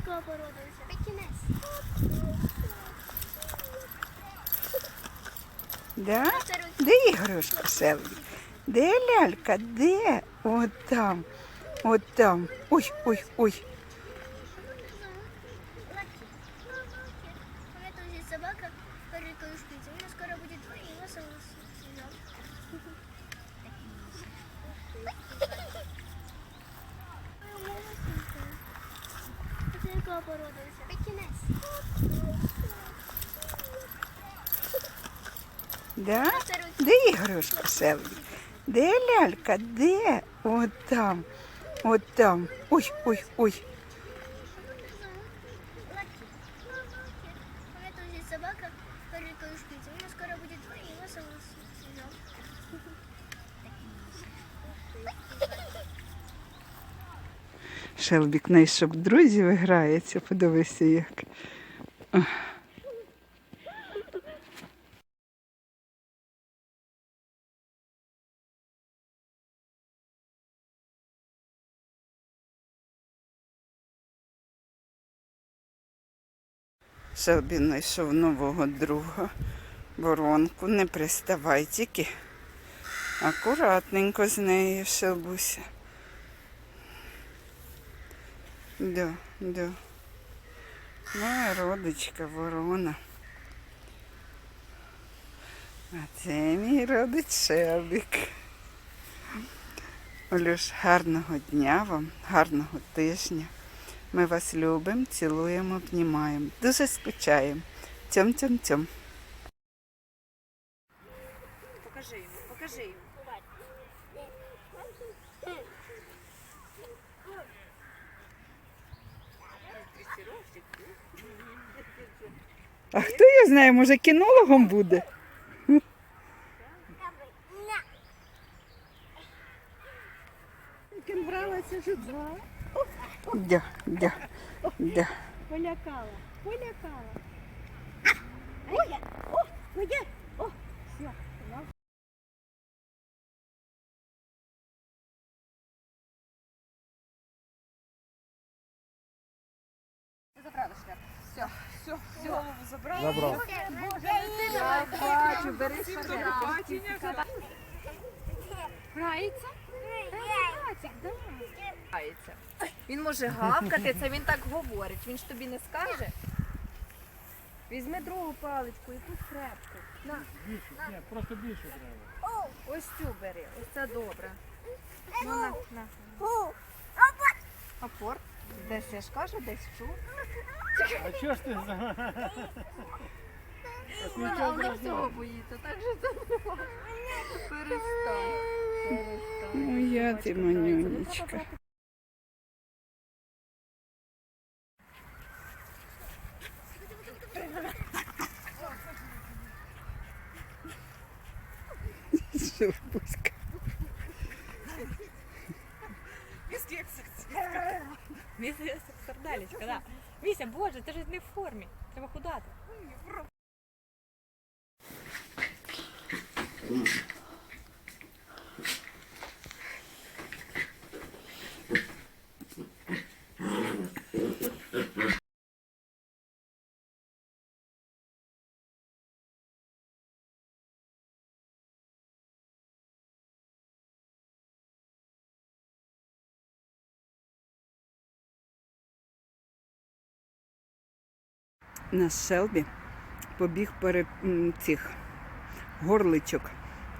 порода? Пекінес. Да? Де іграшка Селві? Де лялька? Де? От там. От там. Ой, ой, ой. Да? Де іграшка Селві? Де лялька? Де? От там. От там. Ой, ой, ой. У меня скоро будет два, и его. Шелбік знайшов друзів і грається. Подивися як. Шелбі знайшов нового друга. Воронку, не приставай тільки. Акуратненько з нею, Шелбуся. Да, да. Моя родичка ворона. А це мій родич Шелбік. Олюш, гарного дня вам, гарного тижня. Ми вас любимо, цілуємо, обнімаємо. Дуже скучаємо. Тьом-тьом-тьом. Покажи йому, покажи йому. А хто я знає, може кінологом буде? Ким гралася жудла, Дя, дя, дя. полякала, полякала. Ой, о, куди? О, все. Забрала шляпу. Все, все, все. Голову забрала. Забрав. Я бачу, бери шляпу. Грається? Грається, да. Грається. Він може гавкати, це він так говорить. Він ж тобі не скаже. Візьми другу паличку, якусь крепку. На, Ні, просто більше треба. ось цю бери, ось це добре. Ну, на, на. Апорт. Десь я ж кажу, десь чув. А чого ж ти за... Вона, вона всього боїться, так що це не Перестань. Перестань. Моя ти манюнечка. Шелбуська. Місія сардалечка, да. Міся, боже, ти ж не в формі. Треба худати. Наш Шелбі побіг перед цих горличок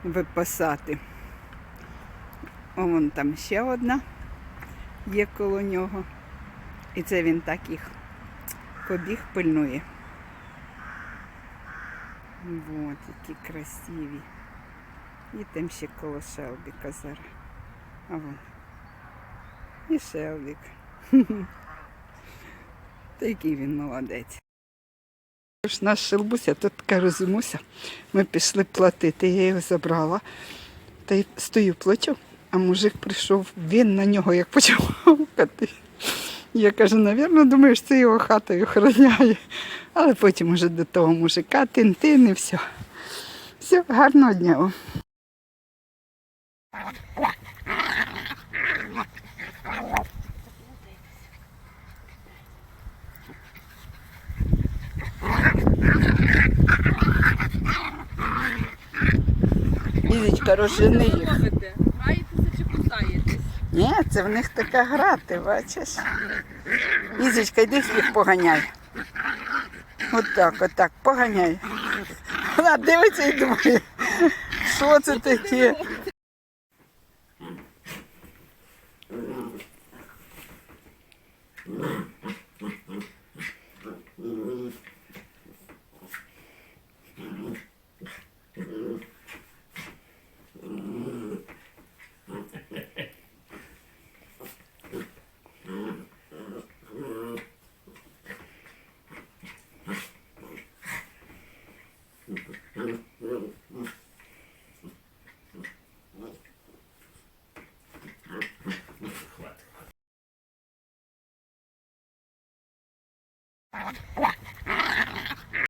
випасати. О, вон там ще одна є коло нього. І це він так їх побіг пильнує. Вот, які красиві. І там ще коло Шелбіка зараз. А вон. І Шелбік. Та який він молодець. Ж Наш Шелбуся, тут така розумуся. Ми пішли платити, я його забрала. Та й стою плачу, а мужик прийшов, він на нього як почав гавкати. Я кажу, навірно, думаєш, це його хата охороняє. Але потім уже до того мужика тин-тин і все. Все, гарного дня вам. Лізочка, розжени їх. Граєтеся чи кусаєтесь? Ні, це в них така гра, ти бачиш. Лізочка, йди їх поганяй. Отак, отак, поганяй. Вона дивиться і думає, що це таке? Mm-hmm.